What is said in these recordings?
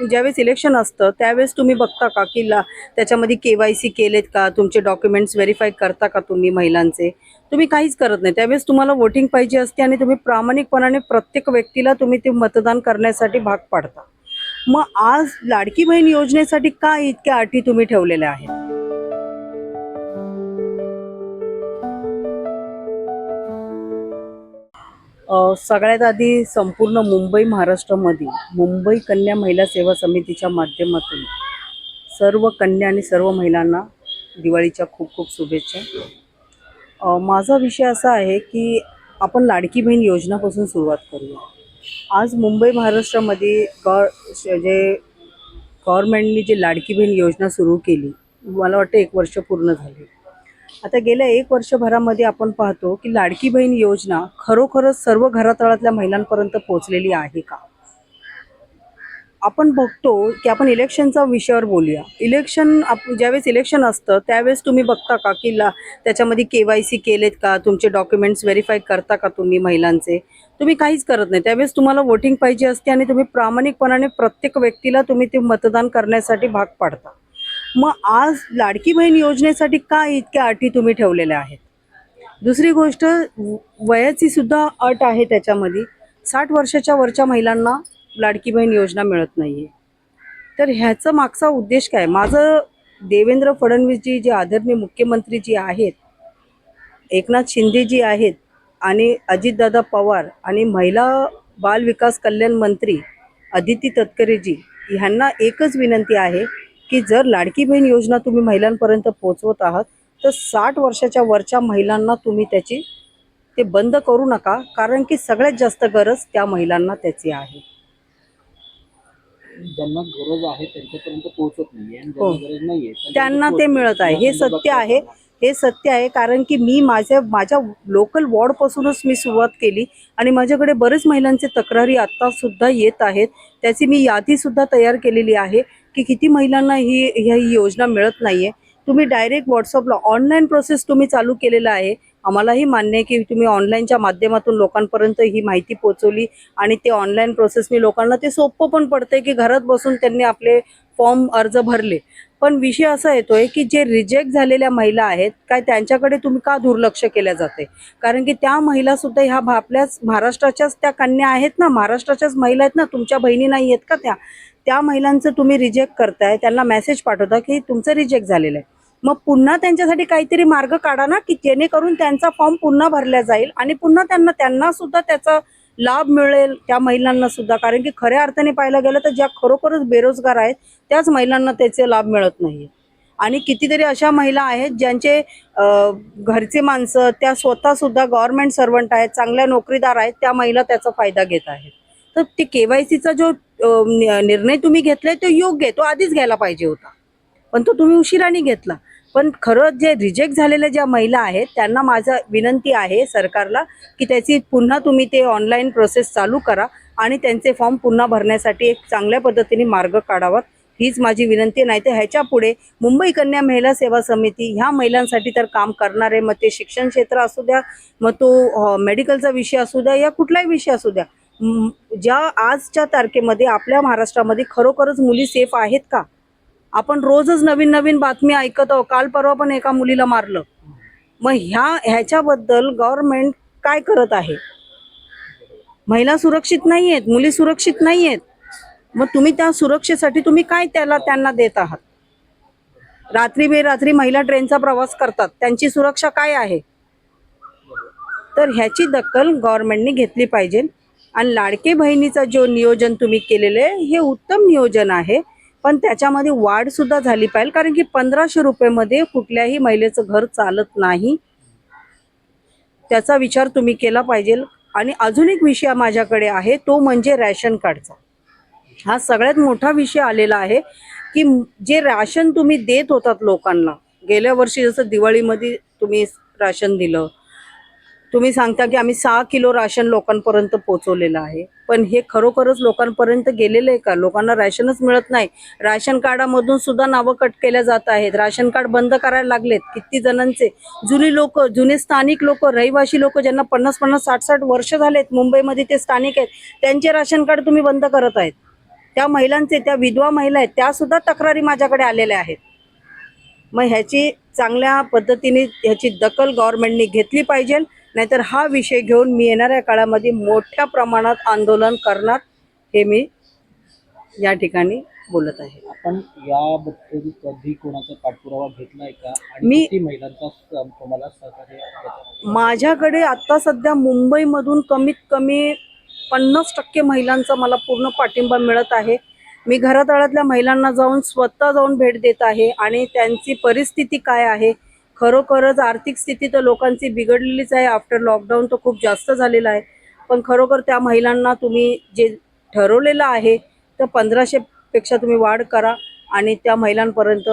ज्यावेळेस इलेक्शन असतं त्यावेळेस तुम्ही बघता का? की ला त्याच्यामध्ये के वाय सी केलेत का? तुमचे डॉक्युमेंट्स व्हेरीफाय करता का तुम्ही महिलांचे? तुम्ही काहीच करत नाही. त्यावेळेस तुम्हाला वोटिंग पाहिजे असते आणि तुम्ही प्रामाणिकपणाने प्रत्येक व्यक्तीला तुम्ही ते मतदान करण्यासाठी भाग पाडता. मग आज लाडकी बहीण योजनेसाठी का इतक्या अटी तुम्ही ठेवलेल्या आहेत? सगळ्यात आधी संपूर्ण मुंबई महाराष्ट्रामध्ये मुंबई कन्या महिला सेवा समितीच्या माध्यमातून सर्व कन्या आणि सर्व महिलांना दिवाळीच्या खूप खूप शुभेच्छा. माझा विषय असा आहे की आपण लाडकी बहीण योजनापासून सुरुवात करूया. आज मुंबई महाराष्ट्रामध्ये गॉ जे गव्हर्मेंटनी जी लाडकी बहीण योजना सुरू केली मला वाटतं एक वर्ष पूर्ण झाली. आता गेल्या एक वर्षभरामध्ये आपण पाहतो की लाडकी बहीण योजना खरोखरच सर्व घरातळातल्या महिलांपर्यंत पोहोचलेली आहे का? आपण बघतो की आपण इलेक्शनचा विषयावर बोलूया. इलेक्शन आप ज्यावेळेस इलेक्शन असतं त्यावेळेस तुम्ही बघता का की ला त्याच्यामध्ये के वाय सी केलेत का? तुमचे डॉक्युमेंट्स व्हेरीफाय करता का तुम्ही महिलांचे? तुम्ही काहीच करत नाही. त्यावेळेस तुम्हाला वोटिंग पाहिजे असते आणि तुम्ही प्रामाणिकपणाने प्रत्येक व्यक्तीला तुम्ही ते मतदान करण्यासाठी भाग पाडता. मग आज लाडकी बहीण योजनेसाठी का इतक्या अटी तुम्ही ठेवलेल्या आहेत? दुसरी गोष्ट व- वयाची सुद्धा अट आहे त्याच्यामध्ये. साठ वर्षाच्या वरच्या महिलांना लाडकी बहीण योजना मिळत नाही आहे तर ह्याचा मागचा उद्देश काय? माझं देवेंद्र फडणवीसजी जे आदरणीय मुख्यमंत्री जी आहेत एकनाथ शिंदेजी आहेत आणि अजितदादा पवार आणि महिला बाल विकास कल्याण मंत्री अदिती तटकरेजी ह्यांना एकच विनंती आहे की जर लाडकी बहीण योजना तुम्ही महिलांपर्यंत पोहोचवत आहात तर साठ वर्षाच्या वरच्या महिलांना तुम्ही त्याची ते बंद करू नका कारण की सगळ्यात जास्त गरज त्या महिलांना त्याची आहे ज्यांना गरज आहे त्यांच्यापर्यंत पोहोचत नाहीये आणि हो. गरज नाहीये त्यांना ते मिळत आहे. हे सत्य आहे हे सत्य आहे कारण की मी माझ्या माझ्या लोकल वॉर्डपासूनच मी सुरुवात केली आणि माझ्याकडे बरेच महिलांचे तक्रारी आत्तासुद्धा येत आहेत. त्याची मी यादीसुद्धा तयार केलेली आहे की किती महिलांना ही ह्या ही योजना मिळत नाहीये. तुम्ही डायरेक्ट व्हॉट्सअपला ऑनलाईन प्रोसेस तुम्ही चालू केलेला आहे. आम्हालाही मान्य आहे की तुम्ही ऑनलाईनच्या माध्यमातून लोकांपर्यंत ही माहिती पोहोचवली आणि ते ऑनलाईन प्रोसेसने लोकांना ते सोपं पण पडतंय की घरात बसून त्यांनी आपले फॉर्म अर्ज भरले. पण विषय असा येतोय की जे रिजेक्ट झालेल्या महिला आहेत काय त्यांच्याकडे तुम्ही का दुर्लक्ष केल्या जाते कारण की त्या महिला सुद्धा ह्या आपल्याच महाराष्ट्राच्याच त्या कन्या आहेत ना महाराष्ट्राच्याच महिला आहेत ना तुमच्या बहिणी नाही आहेत का त्या? त्या महिलांचं तुम्ही रिजेक्ट करताय त्यांना मेसेज पाठवता की तुमचं रिजेक्ट झालेलं आहे. मग पुन्हा त्यांच्यासाठी काहीतरी मार्ग काढा ना की जेणेकरून त्यांचा फॉर्म पुन्हा भरला जाईल आणि पुन्हा त्यांना त्यांना सुद्धा त्याचा लाभ मिळेल त्या महिलांना सुद्धा. कारण की खऱ्या अर्थाने पाहायला गेलं तर ज्या खरोखरच बेरोजगार आहेत त्याच महिलांना त्याचे लाभ मिळत नाही आणि कितीतरी अशा महिला आहेत ज्यांचे घरचे माणसं त्या स्वतः सुद्धा गव्हर्नमेंट सर्वंट आहेत चांगल्या नोकरीदार आहेत त्या महिला त्याचा फायदा घेत आहेत. तर ते केवायसीचा जो सीचा जो निर्णय तुम्ही घेतलाय तो योग्य आहे तो आधीच घ्यायला पाहिजे होता. पण तो तुम्ही उशिराने घेतला. पण खरं जे रिजेक्ट झालेल्या ज्या महिला आहेत त्यांना माझा विनंती आहे सरकारला की त्याची पुन्हा तुम्ही ते ऑनलाईन प्रोसेस चालू करा आणि त्यांचे फॉर्म पुन्हा भरण्यासाठी एक चांगल्या पद्धतीने मार्ग काढावा. हीच माझी विनंती नाही तर ह्याच्या पुढे मुंबई कन्या महिला सेवा समिती ह्या महिलांसाठी तर काम करणार आहे मग ते शिक्षण क्षेत्र असू द्या मग तो मेडिकलचा विषय असू द्या या कुठलाही विषय असू द्या. ज्या आजच्या तारखेमध्ये आपल्या महाराष्ट्रामध्ये खरोखरच मुली सेफ आहेत का? आपण रोजच नवीन नवीन बातमी ऐकत आहोत. काल परवा पण एका मुलीला मारलं. मग ह्या ह्याच्याबद्दल गव्हर्नमेंट काय करत आहे? महिला सुरक्षित नाही आहेत मुली सुरक्षित नाही आहेत मग तुम्ही त्या सुरक्षेसाठी तुम्ही काय त्याला त्यांना देत आहात? रात्री बेरात्री महिला ट्रेनचा प्रवास करतात. त्यांची सुरक्षा काय आहे? तर ह्याची दखल गव्हर्नमेंटने घेतली पाहिजे. आणि लाडके बहिणीचा जो नियोजन तुम्ही केलेलं आहे हे उत्तम नियोजन आहे. पण त्याच्यामध्ये वाढ सुद्धा झाली पाहिजे कारण की पंधराशे रुपयेमध्ये कुठल्याही महिलेचं घर चालत नाही. त्याचा विचार तुम्ही केला पाहिजे. आणि अजून एक विषय माझ्याकडे आहे तो म्हणजे रॅशन कार्डचा. हा सगळ्यात मोठा विषय आलेला आहे की जे राशन तुम्ही देत होतात लोकांना गेल्या वर्षी जसं दिवाळीमध्ये तुम्ही राशन दिलं तुम्ही सांगता की आम्ही सहा किलो राशन लोकांपर्यंत पोहोचवलेलं आहे. पण हे खरोखरच लोकांपर्यंत गेलेलं आहे का? लोकांना राशनच मिळत नाही. राशन कार्डामधून सुद्धा नावं कट केल्या जात आहेत. राशन कार्ड बंद करायला लागलेत किती जणांचे? जुनी लोक जुने स्थानिक लोक रहिवासी लोक ज्यांना पन्नास पन्नास साठ साठ वर्ष झालेत मुंबईमध्ये ते स्थानिक आहेत त्यांचे राशन कार्ड तुम्ही बंद करत आहेत. त्या महिलांचे त्या विधवा महिला आहेत त्या सुद्धा तक्रारी माझ्याकडे आलेल्या आहेत. मग ह्याची चांगल्या पद्धतीने ह्याची दखल गव्हर्नमेंटनी घेतली पाहिजे. नाहीतर हा विषय घेऊन मी येणाऱ्या काळामध्ये मोठ्या प्रमाणात आंदोलन करणार हे मी या ठिकाणी बोलत आहे. आपण याबद्दल कधी कोणाचा पाठपुरावा घेतलाय का? मी- महिलांचा तुम्हाला सहकार्य? माझ्याकडे आत्ता सध्या मुंबईमधून कमीत कमी पन्नास टक्के महिलांचा मला पूर्ण पाठिंबा मिळत आहे. मी घरातळातल्या महिलांना जाऊन स्वतः जाऊन भेट देत आहे आणि त्यांची परिस्थिती काय आहे खरोखरच आर्थिक स्थिती तर लोकांची बिघडलेलीच आहे. आफ्टर लॉकडाऊन तर खूप जास्त झालेलं आहे. पण खरोखर त्या महिलांना तुम्ही जे ठरवलेलं आहे तर पंधराशेपेक्षा तुम्ही वाढ करा आणि त्या महिलांपर्यंत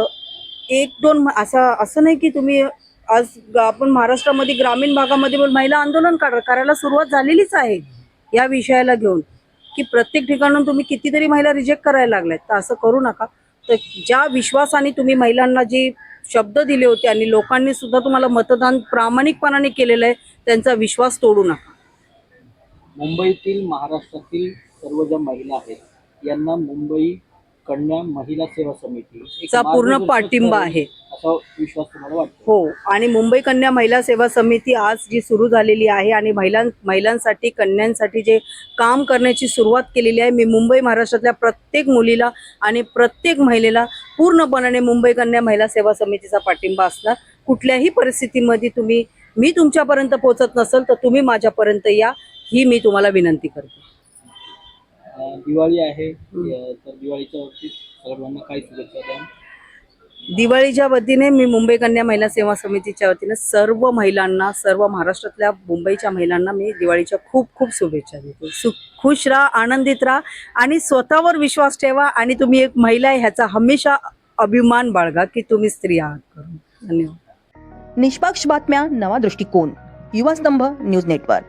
एक दोन म- असं असं नाही की तुम्ही आज आपण महाराष्ट्रामध्ये ग्रामीण भागामध्ये पण महिला आंदोलन करायला सुरुवात झालेलीच आहे या विषयाला घेऊन. की प्रत्येक ठिकाणून तुम्ही कितीतरी महिला रिजेक्ट करायला लागल्यात. तर असं करू नका. तर ज्या विश्वासाने तुम्ही महिलांना जे शब्द दिले होते आणि लोकांनी सुद्धा तुम्हाला मतदान प्रामाणिकपणाने केलेलं आहे त्यांचा विश्वास तोडू नका. मुंबईतील महाराष्ट्रातील सर्व ज्या महिला आहेत यांना मुंबई कन्या महिला सेवा समिती चा पूर्ण पाठिंबा आहे. असा विश्वास तुम्हाला वाटतो? हो आणि मुंबई कन्या महिला सेवा समिती आज जी सुरू झालेली आहे आणि महिलां महिलांसाठी कन्यांसाठी जे काम करण्याची सुरुवात केलेली आहे मी मुंबई महाराष्ट्रातल्या प्रत्येक मुलीला आणि प्रत्येक महिलेला पूर्णपणाने मुंबई कन्या महिला सेवा समितीचा पाठिंबा असणार. कुठल्याही परिस्थितीमध्ये तुम्ही मी तुमच्यापर्यंत पोहोचत नसेल तर तुम्ही माझ्यापर्यंत या ही मी तुम्हाला विनंती करते. दिवाळी आहे. तर दिवाळीच्या बाबतीत सर्वांना काय शुभेच्छा द्या दिवाळीच्या वतीने मी मुंबई कन्या महिला सेवा समितीच्या वतीने सर्व महिलांना सर्व महाराष्ट्रातल्या मुंबईच्या महिलांना मी दिवाळीच्या खूप खूप शुभेच्छा देते. सु खुश राहा आनंदित राहा आणि स्वतःवर विश्वास ठेवा आणि तुम्ही एक महिला आहे ह्याचा हमेशा अभिमान बाळगा की तुम्ही स्त्री आहात करून. धन्यवाद. निष्पक्ष बातम्या नवा दृष्टिकोन युवा स्तंभ न्यूज नेटवर्क.